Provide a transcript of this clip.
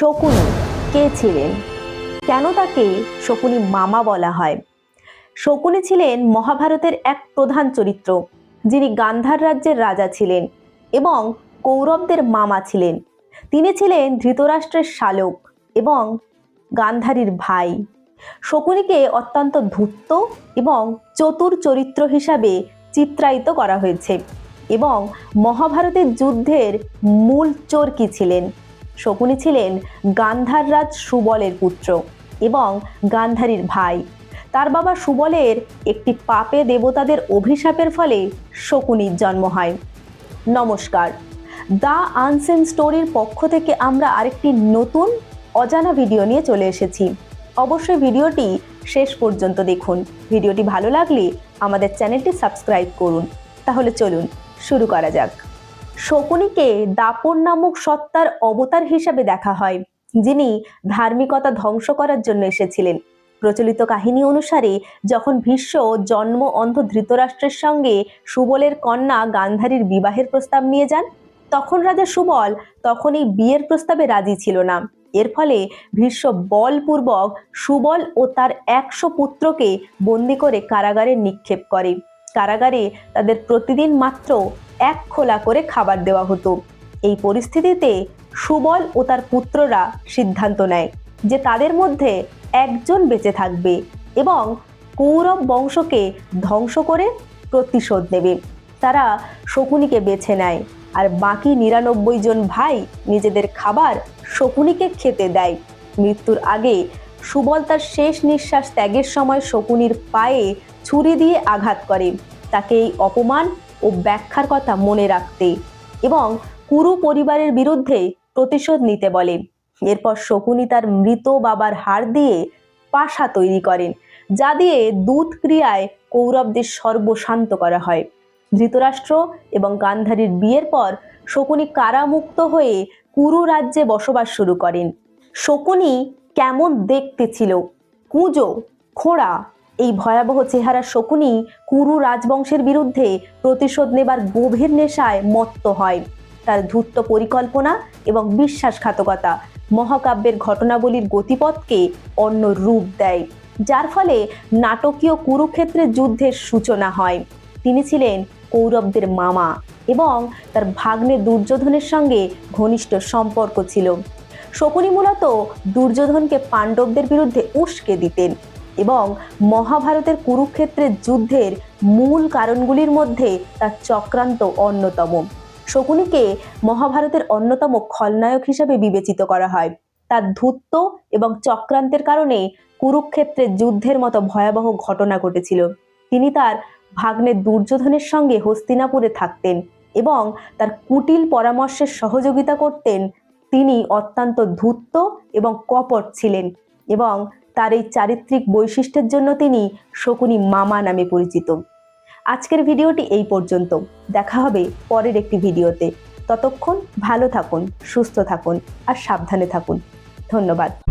শকুনি, কে ছিলেন? কেন তাকে শকুনি মামা বলা হয়? শকুনি ছিলেন মহাভারতের এক প্রধান চরিত্র, যিনি গান্ধার রাজ্যের রাজা ছিলেন এবং কৌরবদের মামা ছিলেন। তিনি ছিলেন ধৃতরাষ্ট্রের শালক এবং গান্ধারীর ভাই। শকুনিকে অত্যন্ত ধূর্ত এবং চতুর চরিত্র হিসাবে চিত্রায়িত করা হয়েছে এবং মহাভারতের যুদ্ধের মূল চোরকি ছিলেন? শকুনি ছিলেন গান্ধার রাজ সুবলের পুত্র এবং গান্ধারীর ভাই। তার বাবা সুবলের একটি পাপে দেবতাদের অভিশাপের ফলে শকুনির জন্ম হয়। নমস্কার। দ্য আনসেন স্টোরির পক্ষ থেকে আমরা আরেকটি নতুন অজানা ভিডিও নিয়ে চলে এসেছি। অবশ্যই ভিডিওটি শেষ পর্যন্ত দেখুন। ভিডিওটি ভালো লাগলে আমাদের চ্যানেলটি সাবস্ক্রাইব করুন। তাহলে চলুন, শুরু করা যাক। শকুনিকে দাপন নামক সত্তার অবতার হিসাবে দেখা হয়, যিনি ধার্মিকতা ধ্বংস করার জন্য এসেছিলেন। প্রচলিত কাহিনী অনুসারে, যখন ভীষ্ম জন্ম অন্ধ ধৃতরাষ্ট্রের সঙ্গে সুবলের কন্যা গান্ধারীর বিবাহের প্রস্তাব নিয়ে যান, তখন রাজা সুবল তখন এই বিয়ের প্রস্তাবে রাজি ছিল না। এর ফলে ভীষ্ম বলপূর্বক সুবল ও তার একশো পুত্রকে বন্দি করে কারাগারে নিক্ষেপ করে। কারাগারে তাদের প্রতিদিন মাত্র এক খোলা করে খাবার দেওয়া হতো। এই পরিস্থিতিতে সুবল ও তার পুত্ররা সিদ্ধান্ত নেয় যে তাদের মধ্যে একজন বেঁচে থাকবে এবং কৌরব বংশকে ধ্বংস করে প্রতিশোধ নেবে। তারা শকুনিকে বেছে নেয় আর বাকি নিরানব্বই জন ভাই নিজেদের খাবার শকুনিকে খেতে দেয়। মৃত্যুর আগে সুবল তার শেষ নিঃশ্বাস ত্যাগের সময় শকুনির পায়ে ছুরি দিয়ে আঘাত করে। তাকে এই অপমান ও ব্যাখ্যার কথা মনে রাখতে এবং কুরু পরিবারের বিরুদ্ধে প্রতিশোধ নিতে বলে। এরপর শকুনি তার মৃত বাবার হাড় দিয়ে পাশা তৈরি করেন, যা দিয়ে দুধ ক্রিয়ায় কৌরবদের সর্বশান্ত করা হয়। ধৃতরাষ্ট্র এবং গান্ধারীর বিয়ের পর শকুনি কারামুক্ত হয়ে কুরু রাজ্যে বসবাস শুরু করেন। শকুনি কেমন দেখতে ছিল? কুঁজো, খোড়া এই ভয়াবহ চেহারা শকুনি কুরু রাজবংশের বিরুদ্ধে প্রতিশোধ নেবার গভীর নেশায় মত্ত হয়। তার ধূর্ত পরিকল্পনা এবং বিশ্বাসঘাতকতা মহাকাব্যের ঘটনাবলীর গতিপথকে অন্য রূপ দেয়, যার ফলে নাটকীয় কুরুক্ষেত্রের যুদ্ধের সূচনা হয়। তিনি ছিলেন কৌরবদের মামা এবং তার ভাগ্নে দুর্যোধনের সঙ্গে ঘনিষ্ঠ সম্পর্ক ছিল। শকুনি মূলত দুর্যোধনকে পাণ্ডবদের বিরুদ্ধে উস্কে দিতেন। এবং মহাভারতের কুরুক্ষেত্রের যুদ্ধের মূল কারণগুলির মধ্যে তার চক্রান্ত অন্যতম। শকুনিকে মহাভারতের অন্যতম খলনায়ক হিসেবে বিবেচিত করা হয়। তার ধূর্ত এবং চক্রান্তের কারণে কুরুক্ষেত্রের যুদ্ধের মতো ভয়াবহ ঘটনা ঘটেছিল। তিনি তার ভাগ্নে দুর্যোধনের সঙ্গে হস্তিনাপুরে থাকতেন এবং তার কুটিল পরামর্শের সহযোগিতা করতেন। তিনি অত্যন্ত ধূর্ত এবং কপট ছিলেন এবং তার এই চারিত্রিক বৈশিষ্ট্যের জন্য তিনি শকুনি মামা নামে পরিচিত। আজকের ভিডিওটি এই পর্যন্ত। দেখা হবে পরের একটি ভিডিওতে। ততক্ষণ ভালো থাকুন, সুস্থ থাকুন আর সাবধানে থাকুন। ধন্যবাদ।